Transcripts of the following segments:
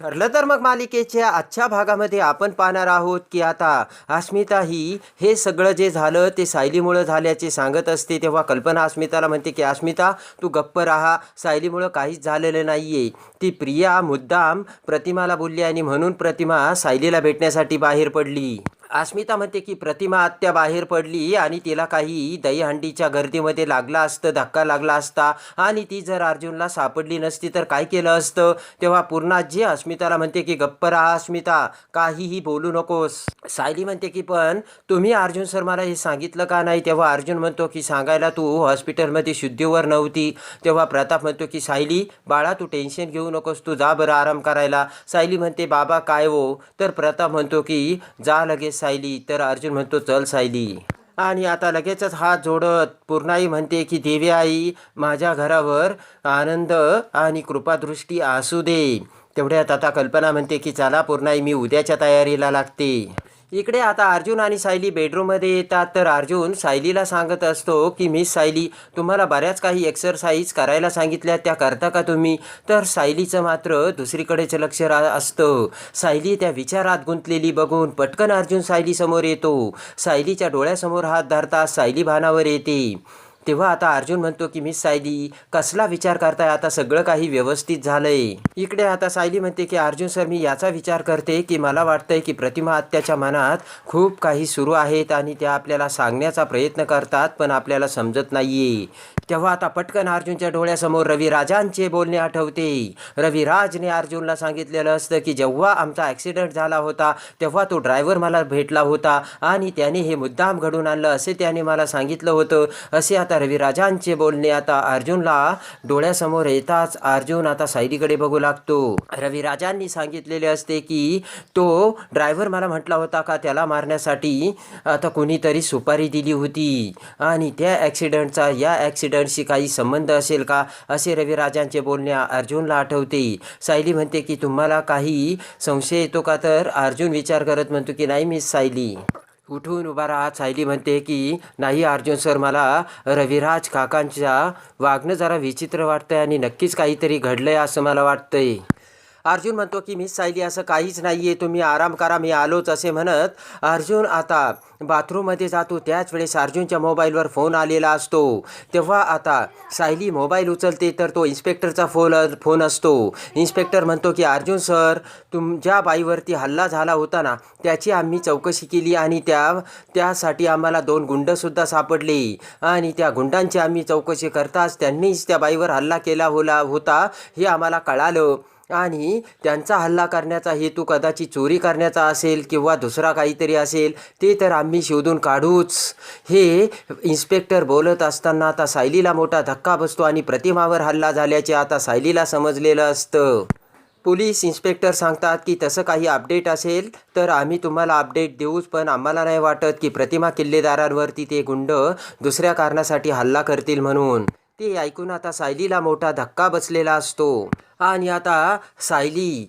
ठरलं तर मग मालिकेच्या आजच्या भागामध्ये आपण पाहणार आहोत की आता अस्मिता ही हे सगळं जे झालं ते सायलीमुळं झाल्याचे सांगत असते तेव्हा कल्पना अस्मिताला म्हणते की अस्मिता तू गप्प राहा सायलीमुळं काहीच झालेलं नाही आहे ती प्रिया मुद्दाम प्रतिमाला बोलली आणि म्हणून प्रतिमा सायलीला भेटण्यासाठी बाहेर पडली. अस्मिता म्हणते की प्रतिमा आत्या बाहेर पडली आणि तिला काही दहीहंडीच्या गर्दीमध्ये लागला असतं धक्का लागला असता. आणि ती जर अर्जुनला सापडली नसती तर काय केलं असतं? तेव्हा पूर्णाजी अस्मिताला म्हणते की गप्प राहा अस्मिता काहीही बोलू नकोस. सायली म्हणते की पण तुम्ही अर्जुन सर मला हे सांगितलं का नाही? तेव्हा अर्जुन म्हणतो की सांगायला तू हॉस्पिटलमध्ये शुद्धीवर नव्हती. तेव्हा प्रताप म्हणतो की सायली बाळा तू टेन्शन घेऊ नकोस तू जा बरं आराम करायला. सायली म्हणते बाबा काय हो? तर प्रताप म्हणतो की जा लगेच सायली तर अर्जुन म्हणतो चल सायली. आणि आता लगेचच हात जोडत पूर्णाई म्हणते की देवी आई माझ्या घरावर आनंद आणि कृपादृष्टी असू दे. तेवढ्यात आता कल्पना म्हणते की चला पूर्णाई मी उद्याच्या तयारीला लागते. इकडे आता अर्जुन आणि सायली बेडरूममध्ये येतात. तर अर्जुन सायलीला सांगत असतो की मिस सायली तुम्हाला बऱ्याच काही एक्सरसाइज करायला सांगितल्या त्या करता का तुम्ही? तर सायलीचं मात्र दुसरीकडेच लक्ष रा असतं. सायली त्या विचारात गुंतलेली बघून पटकन अर्जुन सायलीसमोर येतो. सायलीच्या डोळ्यासमोर हात धरता सायली भानावर येते. तेव्हा आता अर्जुन म्हणतो की मी सायली कसला विचार करताय? आता सगळं काही व्यवस्थित झालंय. इकडे आता सायली म्हणते की अर्जुन सर मी याचा विचार करते की मला वाटतंय की प्रतिमा आत्याच्या मनात खूप काही सुरू आहेत आणि त्या आपल्याला सांगण्याचा प्रयत्न करतात पण आपल्याला समजत नाहीये. तेव्हा आता पटकन अर्जुनच्या डोळ्यासमोर रविराजांचे बोलणे आठवते. रविराजने अर्जुनला सांगितलेलं असतं की जेव्हा आमचा ॲक्सिडेंट झाला होता तेव्हा तो ड्रायव्हर मला भेटला होता आणि त्याने हे मुद्दाम घडून आणलं असे त्याने मला सांगितलं होतं. असे आता रविराजांचे बोलणे आता अर्जुनला डोळ्यासमोर येताच अर्जुन आता सायलीकडे बघू लागतो. रविराजांनी सांगितलेले असते की तो ड्रायव्हर मला म्हटला होता का त्याला मारण्यासाठी? आता कोणीतरी सुपारी दिली होती आणि त्या ॲक्सिडेंटचा या ॲक्सिडेंटशी काही संबंध असेल का? असे रविराजांचे बोलणे अर्जुनला आठवते. सायली म्हणते की तुम्हाला काही संशय येतो का तर? अर्जुन विचार करत म्हणतो की नाही मिस सायली. उठून उभा राहत सायली म्हणते की नाही अर्जुन सर मला रविराज काकांच्या वागणं जरा विचित्र वाटतंय आणि नक्कीच काहीतरी घडलंय असं मला वाटतंय. अर्जुन म्हणतो की मी सायली असं काहीच नाही आहे तुम्ही आराम करा मी आलोच असे म्हणत अर्जुन आता बाथरूममध्ये जातो. त्याच वेळेस अर्जुनच्या मोबाईलवर फोन आलेला असतो. तेव्हा आता सायली मोबाईल उचलते तर तो इन्स्पेक्टरचा फोन फोन असतो. इन्स्पेक्टर म्हणतो की अर्जुन सर तुमच्या बाईवरती हल्ला झाला होता ना त्याची आम्ही चौकशी केली आणि त्या त्यासाठी आम्हाला दोन गुंडसुद्धा सापडले. आणि त्या गुंडांची आम्ही चौकशी करताच त्यांनीच त्या बाईवर हल्ला केला होला होता हे आम्हाला कळालं. आणि त्यांचा हल्ला करण्याचा हेतू कदाचित चोरी करण्याचा असेल किंवा दुसरा काहीतरी असेल ते तर आम्ही शोधून काढूच. हे इन्स्पेक्टर बोलत असताना आता सायलीला मोठा धक्का बसतो आणि प्रतिमावर हल्ला झाल्याचे आता सायलीला समजलेलं असतं. पोलीस इन्स्पेक्टर सांगतात की तसं काही अपडेट असेल तर आम्ही तुम्हाला अपडेट देऊच पण आम्हाला नाही वाटत की प्रतिमा किल्लेदारांवरती ते गुंड दुसऱ्या कारणासाठी हल्ला करतील म्हणून. ते ऐकून आता सायलीला मोठा धक्का बसलेला असतो. आणि आता सायली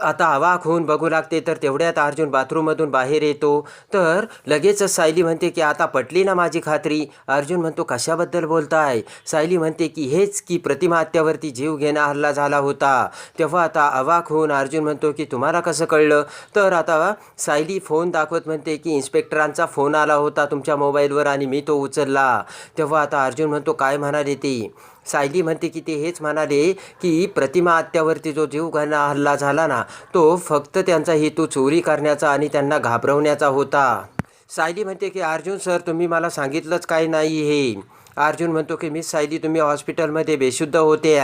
आता आवाक होऊन बघू लागते तर तेवढ्यात अर्जुन बाथरूममधून बाहेर येतो. तर लगेचच सायली म्हणते की आता पटली ना माझी खात्री. अर्जुन म्हणतो कशाबद्दल बोलताय? सायली म्हणते की हेच की प्रतिमा हत्यावरती जीव घेणा हल्ला झाला होता. तेव्हा आता अवाक होऊन अर्जुन म्हणतो की तुम्हाला कसं कळलं? तर आता सायली फोन दाखवत म्हणते की इन्स्पेक्टरांचा फोन आला होता तुमच्या मोबाईलवर आणि मी तो उचलला. तेव्हा आता अर्जुन म्हणतो काय म्हणाले येते सायली म्हणते की ते हेच म्हणाले की प्रतिमा आत्यावरती जो जीवघाना हल्ला झाला ना तो फक्त त्यांचा हेतू चोरी करण्याचा आणि त्यांना घाबरवण्याचा होता. सायली म्हणते की अर्जुन सर तुम्ही मला सांगितलंच काय नाही हे. अर्जुन म्हणतो की मिस सायली तुम्ही हॉस्पिटलमध्ये बेशुद्ध होते.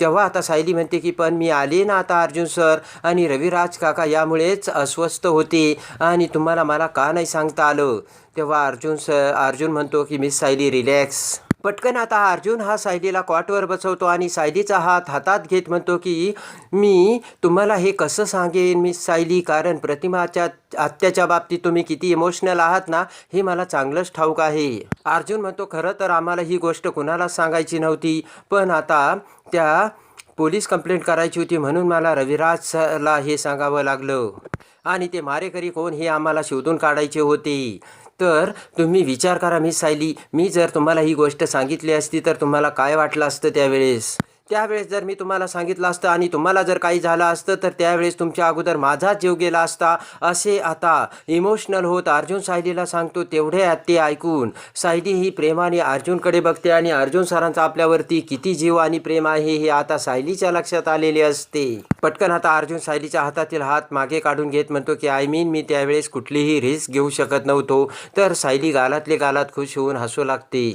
तेव्हा आता सायली म्हणते की पण मी आले ना आता अर्जुन सर आणि रविराज काका यामुळेच अस्वस्थ होते आणि तुम्हाला मला का नाही सांगता आलं? तेव्हा अर्जुन सर अर्जुन म्हणतो की मिस सायली रिलॅक्स. पटकन आता अर्जुन हा सायलीला कॉटवर बसवतो आणि सायलीचा हात हातात घेत म्हणतो की मी तुम्हाला हे कसं सांगेन मी सायली? कारण प्रतिमाच्या आत्याच्या बाबतीत तुम्ही किती इमोशनल आहात ना हे मला चांगलंच ठाऊक आहे. अर्जुन म्हणतो खरं तर आम्हाला ही गोष्ट कुणालाच सांगायची नव्हती पण आता त्या पोलीस कंप्लेंट करायची होती म्हणून मला रविराजला हे सांगावं लागलं. आणि ते मारेकरी कोण हे आम्हाला शोधून काढायचे होते. तर तुम्ही विचार करा मी सायली. मी जर तुम्हाला ही गोष्ट सांगितली असती तर तुम्हाला काय वाटलं असतं त्यावेळेस? त्यावेळेस जर मी तुम्हाला सांगितलं असतं आणि तुम्हाला जर काही झालं असतं तर त्यावेळेस तुमच्या अगोदर माझाच जीव गेला असता असे आता इमोशनल होत अर्जुन सायलीला सांगतो तेवढे ते ऐकून सायली ही प्रेमाने अर्जुनकडे बघते आणि अर्जुन सरांचा आपल्यावरती किती जीव आणि प्रेम आहे हे आता सायलीच्या लक्षात आलेले असते. पटकन आता अर्जुन सायलीच्या हातातील हात मागे काढून घेत म्हणतो की आय मीन मी त्यावेळेस कुठलीही रिस्क घेऊ शकत नव्हतो तर सायली गालातले गालात खुश होऊन हसू लागते.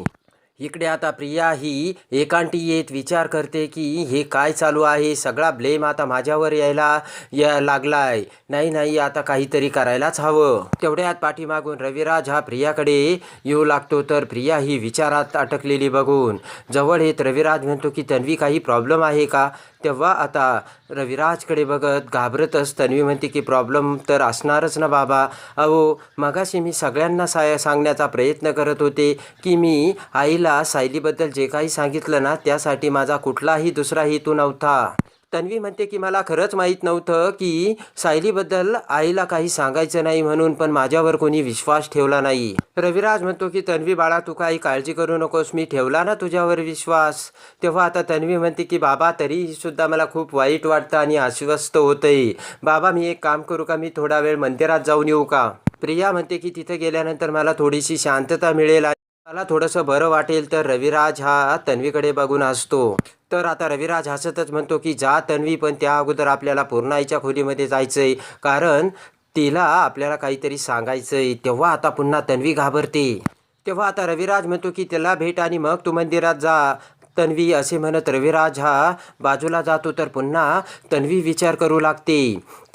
इकडे आता प्रिया ही एकांटी येत विचार करते की हे काय चालू आहे? सगळा ब्लेम आता माझ्यावर यायला या लागलाय. नाही नाही आता काहीतरी करायलाच हवं. तेवढ्यात पाठीमागून रविराज हा प्रियाकडे येऊ लागतो तर प्रिया ही विचारात अटकलेली बघून. जवळ येत रविराज म्हणतो की तन्वी काही प्रॉब्लेम आहे का? तेव्हा आता रविराजकडे बघत घाबरतच तन्वी म्हणते की प्रॉब्लेम तर असणारच ना बाबा. अहो मगाशी मी सगळ्यांना सा सांगण्याचा प्रयत्न करत होते की मी आईला सायलीबद्दल जे काही सांगितलं ना त्यासाठी माझा कुठलाही दुसरा हेतू नव्हता. तन्वी म्हणते की मला खरंच माहीत नव्हतं की सायलीबद्दल आईला काही सांगायचं नाही म्हणून पण माझ्यावर कोणी विश्वास ठेवला नाही. रविराज म्हणतो की तन्वी बाळा तू काही काळजी करू नकोस मी ठेवला ना तुझ्यावर विश्वास. तेव्हा आता तन्वी म्हणते की बाबा तरीहीसुद्धा सुद्धा मला खूप वाईट वाटतं आणि अस्वस्थ होतंय. बाबा मी एक काम करू का? मी थोडा वेळ मंदिरात जाऊन येऊ का? प्रिया म्हणते की तिथे गेल्यानंतर मला थोडीशी शांतता मिळेल आणि मला थोडंसं बरं वाटेल तर रविराज हा तन्वीकडे बघून असतो. तर आता रविराज हसतच म्हणतो की जा तन्वी पण त्या अगोदर आपल्याला पूर्णाईच्या खोलीमध्ये जायचं आहे कारण तिला आपल्याला काहीतरी सांगायचं आहे तेव्हा आता पुन्हा तन्वी घाबरते. तेव्हा आता रविराज म्हणतो की त्याला भेट आणि मग तू मंदिरात जा. तन्वी असे म्हणत रविराज हा बाजूला जातो तर पुन्हा तन्वी विचार करू लागते.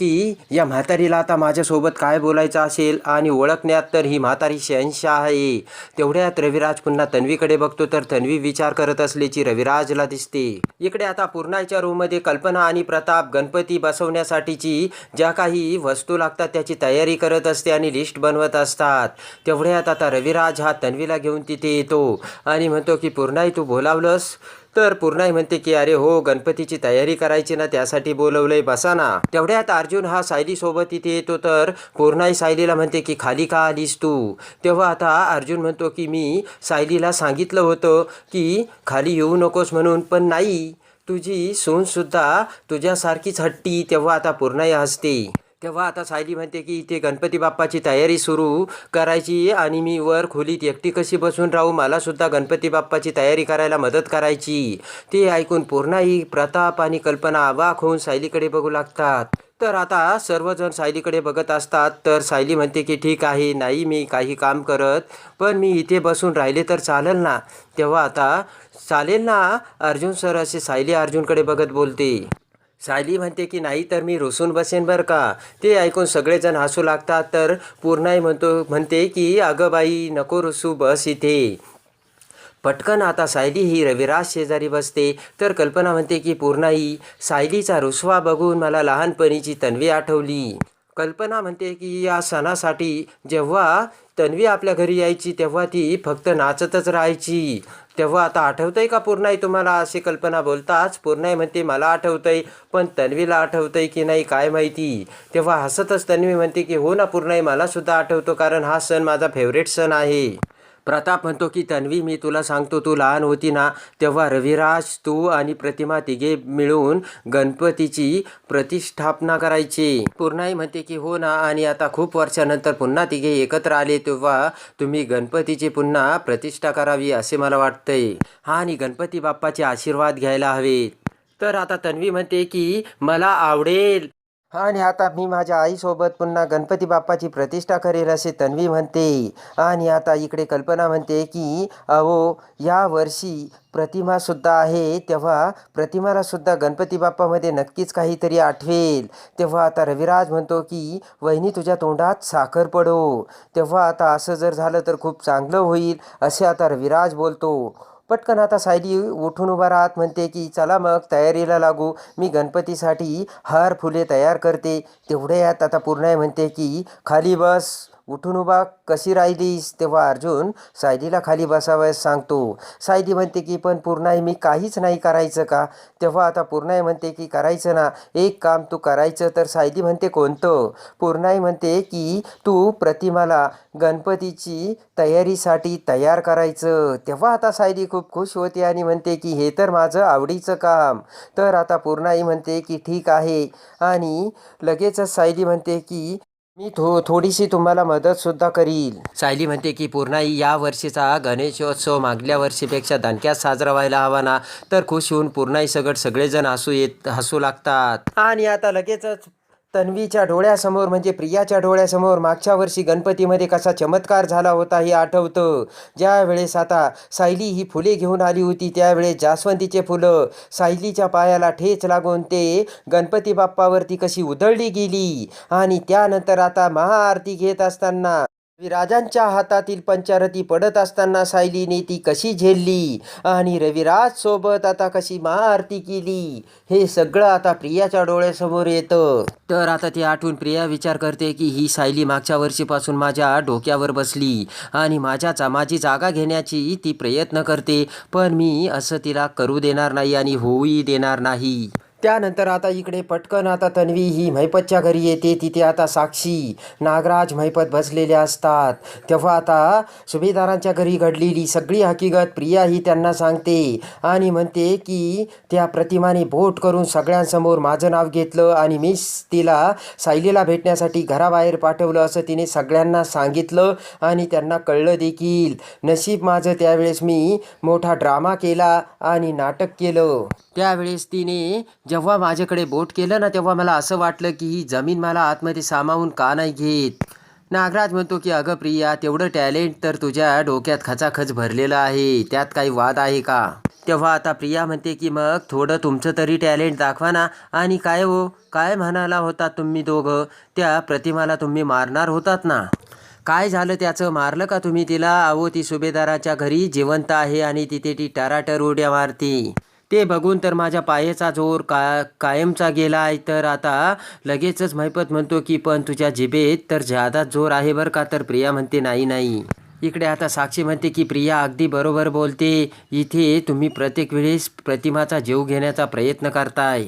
की या म्हातारीला आता माझ्यासोबत काय बोलायचं असेल आणि ओळखण्यात तर ही म्हातारी शहनशाह आहे. तेवढ्यात रविराज पुन्हा तन्वीकडे बघतो तर तन्वी विचार करत असल्याची रविराजला दिसते. इकडे आता पूर्णाच्या रूममध्ये कल्पना आणि प्रताप गणपती बसवण्यासाठीची ज्या काही वस्तू लागतात त्याची तयारी करत असते आणि लिस्ट बनवत असतात. तेवढ्यात आता रविराज हा तन्वीला घेऊन तिथे येतो आणि म्हणतो की पूर्णाई तू बोलावलंस? तर पूर्णाई म्हणते की अरे हो गणपतीची तयारी करायची ना त्यासाठी बोलवलंय बसा ना तेवढ्यात अर्जुन हा सायली सोबत इथे येतो तर पूर्णाई सायलीला म्हणते की खाली का आलीस तू? तेव्हा आता अर्जुन म्हणतो की मी सायलीला सांगितलं होतं की खाली येऊ नकोस म्हणून पण नाही तुझी सूनसुद्धा तुझ्यासारखीच हट्टी. तेव्हा आता पूर्णाई हसते. तेव्हा आता सायली म्हणते की इथे गणपती बाप्पाची तयारी सुरू करायची आणि मी वर खोलीत एकटी कशी बसून राहू? मलासुद्धा गणपती बाप्पाची तयारी करायला मदत करायची. ते ऐकून पूर्णाही प्रताप आणि कल्पना अवाक होऊन सायलीकडे बघू लागतात. तर आता सर्वजण सायलीकडे बघत असतात. तर सायली म्हणते की ठीक आहे नाही मी काही काम करत पण मी इथे बसून राहिले तर चालेल ना? तेव्हा आता चालेल ना? अर्जुन सर असे सायली अर्जुनकडे बघत बोलते. सायली म्हणते की नाही तर मी रुसून बसेन बरं का. ते ऐकून सगळेजण हसू लागतात तर पूर्णाई म्हणतो म्हणते की अगं बाई नको रुसू बस इथे. पटकन आता सायली ही रविराज शेजारी बसते तर कल्पना म्हणते की पूर्णाई सायलीचा रुसवा बघून मला लहानपणीची तन्वी आठवली. कल्पना म्हणते की या सणासाठी जेव्हा तन्वी आपल्या घरी यायची तेव्हा ती फक्त नाचतच राहायची. तेव्हा आता आठवतंय का पूर्णाई तुम्हाला अशी कल्पना बोलताच? पूर्णाई म्हणते मला आठवतंय पण तन्वीला आठवतंय की नाही काय माहिती? तेव्हा हसतच तन्वी म्हणते की हो ना पूर्णाई मलासुद्धा आठवतो कारण हा सण माझा फेवरेट सण आहे. प्रताप म्हणतो की तन्वी मी तुला सांगतो तू लहान होती ना तेव्हा रविराज तू आणि प्रतिमा तिघे मिळून गणपतीची प्रतिष्ठापना करायची. पूर्णाई म्हणते की हो ना आणि आता खूप वर्षानंतर पुन्हा तिघे एकत्र आले तेव्हा तुम्ही गणपतीची पुन्हा प्रतिष्ठा करावी असे मला वाटतंय. हा आणि गणपती बाप्पाचे आशीर्वाद घ्यायला हवेत. तर आता तन्वी म्हणते की मला आवडेल. आणि आता मी माझ्या आईसोबत पुन्हा गणपती बाप्पाची प्रतिष्ठा करेल असे तन्वी म्हणते. आणि आता इकडे कल्पना म्हणते की अहो या वर्षी प्रतिमासुद्धा आहे तेव्हा प्रतिमाला सुद्धा गणपती बाप्पामध्ये नक्कीच काहीतरी आठवेल. तेव्हा आता रविराज म्हणतो की वहिनी तुझ्या तोंडात साखर पडो. तेव्हा आता असं जर झालं तर खूप चांगलं होईल असे आता रविराज बोलतो. पटकन आता सायली उठून उभा राहत म्हणते की चला मग तयारीला लागू. मी गणपतीसाठी हार फुले तयार करते. तेवढ्यात आता पूर्णाई म्हणते की खाली बस. उठून उभा कशी राहिलीस? तेव्हा अर्जुन सायलीला खाली बसावयास सांगतो. सायली म्हणते की पण पूर्णाई मी काहीच नाही करायचं का? तेव्हा आता पूर्णाई म्हणते की करायचं ना. एक काम तू करायचं. तर सायली म्हणते कोणतं? पूर्णाई म्हणते की तू प्रतिमाला गणपतीची तयारीसाठी तयार करायचं. तेव्हा आता सायली खूप खुश होते आणि म्हणते की हे तर माझं आवडीचं काम. तर आता पूर्णाई म्हणते की ठीक आहे. आणि लगेचच सायली म्हणते की मी थो थोडीशी तुम्हाला मदतसुद्धा करील. सायली म्हणते की पूर्णाई या वर्षीचा गणेशोत्सव मागल्या वर्षीपेक्षा दणक्यात साजरा व्हायला हवा ना तर खुश होऊन पूर्णाई सगट सगळेजण हसू येत हसू लागतात. आणि आता लगेचच तन्वीच्या डोळ्यासमोर म्हणजे प्रियाच्या डोळ्यासमोर मागच्या वर्षी गणपतीमध्ये कसा चमत्कार झाला होता हे आठवतं. ज्यावेळेस आता सायली ही फुले घेऊन आली होती त्यावेळेस जास्वंदीचे फुलं सायलीच्या पायाला ठेच लागून ते गणपती बाप्पावरती कशी उधळली गेली आणि त्यानंतर आता महाआरती घेत असताना विराजांच्या हातातील पंचारती पडत असताना सायलीने ती कशी झेलली? आणि रविराज सोबत आता कशी महाआरती केली? हे सगळं आता प्रियाच्या डोळ्यासमोर येतं. तर आता ती आठवून प्रिया विचार करते की ही सायली मागच्या वर्षीपासून माझ्या डोक्यावर बसली. आणि माझ्याचा माझी जागा घेण्याची ती प्रयत्न करते. पण मी असं तिला करू देणार नाही आणि होऊही देणार नाही. त्यानंतर आता इकडे पटकन आता तन्वी ही महिपतच्या घरी येते. तिथे आता साक्षी नागराज महिपत बसलेले असतात. तेव्हा आता सुभेदारांच्या घरी घडलेली सगळी हकीकत प्रिया ही त्यांना सांगते आणि म्हणते की त्या प्रतिमाने बोट करून सगळ्यांसमोर माझं नाव घेतलं आणि मी तिला सायलीला भेटण्यासाठी घराबाहेर पाठवलं असं तिने सगळ्यांना सांगितलं आणि त्यांना कळलं देखील. नशीब माझं त्यावेळेस मी मोठा ड्रामा केला आणि नाटक केलं. त्यावेळेस तिने जेव्हा माझ्याकडे बोट केलं ना तेव्हा मला असं वाटलं की ही जमीन मला आतमध्ये सामावून का नाही घेत? नागराज म्हणतो की अगं प्रिया तेवढं टॅलेंट तर तुझ्या डोक्यात खचाखच भरलेलं आहे. त्यात काही वाद आहे का? तेव्हा आता प्रिया म्हणते की मग थोडं तुमचं तरी टॅलेंट दाखवा ना. आणि काय हो? काय म्हणाला होता तुम्ही दोघं? त्या प्रतिमाला तुम्ही मारणार होतात ना? काय झालं त्याचं? मारलं का तुम्ही तिला? अहो ती सुभेदाराच्या घरी जिवंत आहे आणि तिथे ती टराटर उड्या मारती. ते बघून तर माझ्या पायाचा जोर का कायमचा गेला आहे तर आता लगेचच महिपत म्हणतो की पण तुझ्या जिबेत तर ज्यादा जोर आहे बरं का? तर प्रिया म्हणते नाही नाही. इकडे आता साक्षी म्हणते की प्रिया अगदी बरोबर बोलते. इथे तुम्ही प्रत्येक वेळेस प्रतिमाचा जीव घेण्याचा प्रयत्न करताय.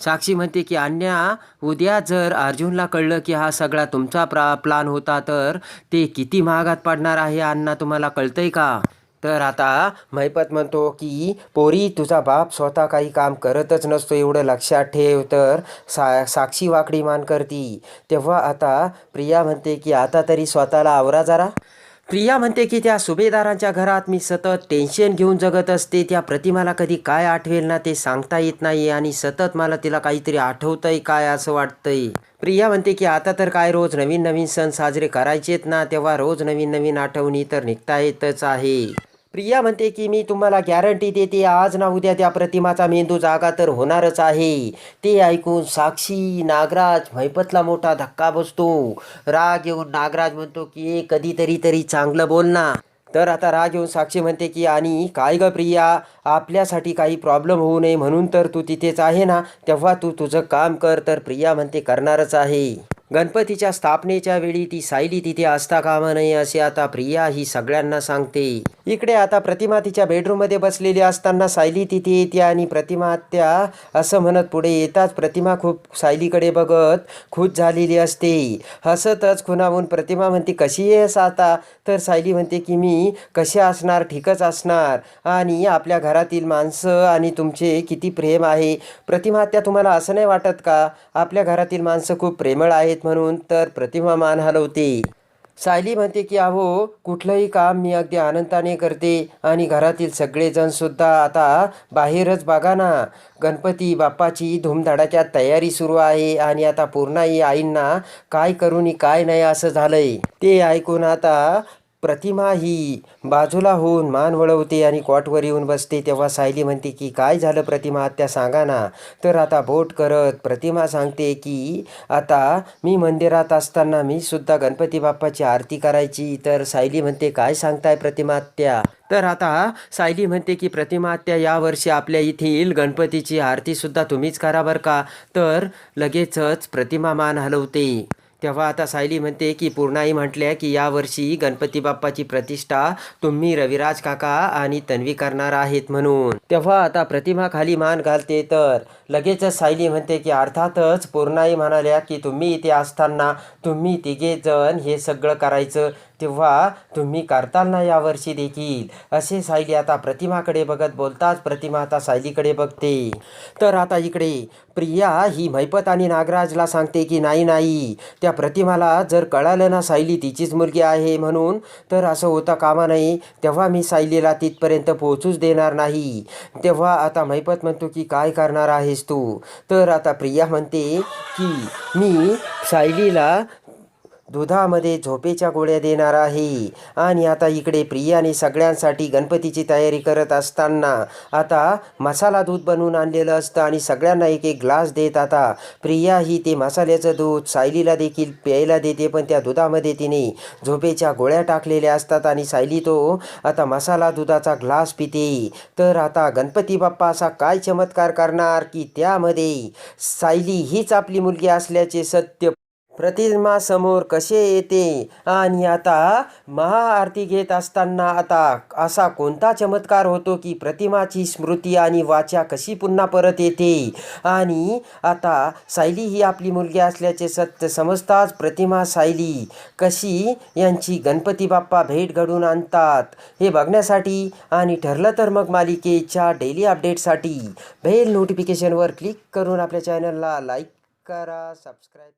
साक्षी म्हणते की अन्या उद्या जर अर्जुनला कळलं की हा सगळा तुमचा प्रा प्लान होता तर ते किती महागात पडणार आहे? अण्णा तुम्हाला कळतंय का? तर आता महिपत म्हणतो की पोरी तुझा बाप स्वतः काही काम करतच नसतो एवढं लक्षात ठेव तर सा साक्षी वाकडी मान करती. तेव्हा आता प्रिया म्हणते की आता तरी स्वतःला आवरा जरा. प्रिया म्हणते की त्या सुभेदारांच्या घरात मी सतत टेन्शन घेऊन जगत असते. त्या प्रतिमाला कधी काय आठवेल ना ते सांगता येत नाही आणि सतत मला तिला काहीतरी आठवतंय काय असं वाटतंय. प्रिया म्हणते की आता तर काय रोज नवीन नवीन सण साजरे करायचेत ना तेव्हा रोज नवीन नवीन आठवणी तर निघता येतच आहे. प्रिया म्हणते की मी तुम्हाला गॅरंटी देते आज ना उद्या त्या प्रतिमाचा मेंदू जागा तर होणारच आहे. ते ऐकून साक्षी नागराज महिपतला मोठा धक्का बसतो. राग येऊन नागराज म्हणतो की कधीतरी तरी चांगलं बोल ना. तर आता राग येऊन साक्षी म्हणते की आणि काय ग प्रिया आपल्यासाठी काही प्रॉब्लेम होऊ नये म्हणून तर तू तिथेच आहे ना तेव्हा तू तुझं काम कर. तर प्रिया म्हणते करणारच आहे. गणपतीच्या स्थापनेच्या वेळी ती सायली तिथे असता कामा नये असे आता प्रिया ही सगळ्यांना सांगते. इकडे आता प्रतिमा तिच्या बेडरूममध्ये बसलेली असताना सायली तिथे येते आणि प्रतिमा आत्या असं म्हणत पुढे येताच प्रतिमा खूप सायलीकडे बघत खुश झालेली असते. हसतच खुणावून प्रतिमा म्हणते कशी आहेस आता? तर सायली म्हणते की मी कशी असणार? ठीकच असणार. आणि आपल्या घरातील माणसं आणि तुमचे किती प्रेम आहे. प्रतिमा आत्या तुम्हाला असं नाही वाटत का? आपल्या घरातील माणसं खूप प्रेमळ आहेत. म्हणून तर प्रतिमा मान हलवते. सायली म्हणते की अहो कुठलंही काम मी अगदी आनंदाने करते आणि घरातील सगळेजण सुद्धा आता बाहेरच बघा ना. गणपती बाप्पाची धूमधडाच्या तयारी सुरू आहे आणि आता पूर्णाई आईंना काय करूनी काय नाही असं झालंय. ते ऐकून आता प्रतिमा ही बाजूला होऊन मान वळवते आणि कॉटवर येऊन बसते. तेव्हा सायली म्हणते की काय झालं प्रतिमा? आत्या सांगा ना. तर आता बोट करत प्रतिमा सांगते की आता मी मंदिरात असताना मी सुद्धा गणपती बाप्पाची आरती करायची. तर सायली म्हणते काय सांगताय प्रतिमा आत्या? तर आता सायली म्हणते की प्रतिमा आत्या यावर्षी आपल्या येथील गणपतीची आरतीसुद्धा तुम्हीच करा बरं का? तर लगेचच प्रतिमा मान हलवते. तेव्हा आता सायली म्हणते की पूर्णाई म्हटल्या की यावर्षी गणपती बाप्पाची प्रतिष्ठा तुम्ही रविराज काका आणि तन्वी करणार आहेत म्हणून. तेव्हा आता प्रतिमा खाली मान घालते तर लगेचच सायली म्हणते की अर्थातच पूर्णाई म्हणाल्या की तुम्ही इथे असताना तुम्ही तिघे जण हे सगळं करायचं तेव्हा तुम्ही करताना यावर्षी देखील. असे सायली आता प्रतिमाकडे बघत बोलताच प्रतिमा आता सायलीकडे बघते. तर आता इकडे प्रिया ही मैपत आणि नागराजला सांगते की नाही नाही त्या प्रतिमाला जर कळालं ना सायली तिचीच मुलगी आहे म्हणून तर असं होता कामा नाही. तेव्हा मी सायलीला तिथपर्यंत पोहोचूच देणार नाही. तेव्हा आता मैपत म्हणतो की काय करणार आहेस तू? तर आता प्रिया म्हणते की मी सायलीला दुधामध्ये झोपेच्या गोळ्या देणार आहे. आणि आता इकडे प्रियाने सगळ्यांसाठी गणपतीची तयारी करत असताना आता मसाला दूध बनवून आणलेलं असतं आणि सगळ्यांना एक एक ग्लास देत आता प्रिया ही ते मसाल्याचं दूध सायलीला देखील प्यायला देते पण त्या दुधामध्ये तिने झोपेच्या गोळ्या टाकलेल्या असतात आणि सायली तो आता मसाला दुधाचा ग्लास पिते. तर आता गणपती बाप्पा असा काय चमत्कार करणार की त्यामध्ये सायली हीच आपली मुलगी असल्याचे सत्य प्रतिमा समोर कसे येते? आणि आता महाआरती घेत असताना आता असा कोणता चमत्कार होतो की प्रतिमाची स्मृती आणि वाचा कशी पुन्हा परत येते? आणि आता सायली ही आपली मुलगी असल्याचे सत्य समजताच प्रतिमा सायली कशी यांची गणपती बाप्पा भेट घडून आणतात हे बघण्यासाठी आणि ठरलं तर मग मालिकेच्या डेली अपडेटसाठी बेल नोटिफिकेशनवर क्लिक करून आपल्या चॅनलला लाईक करा सबस्क्राईब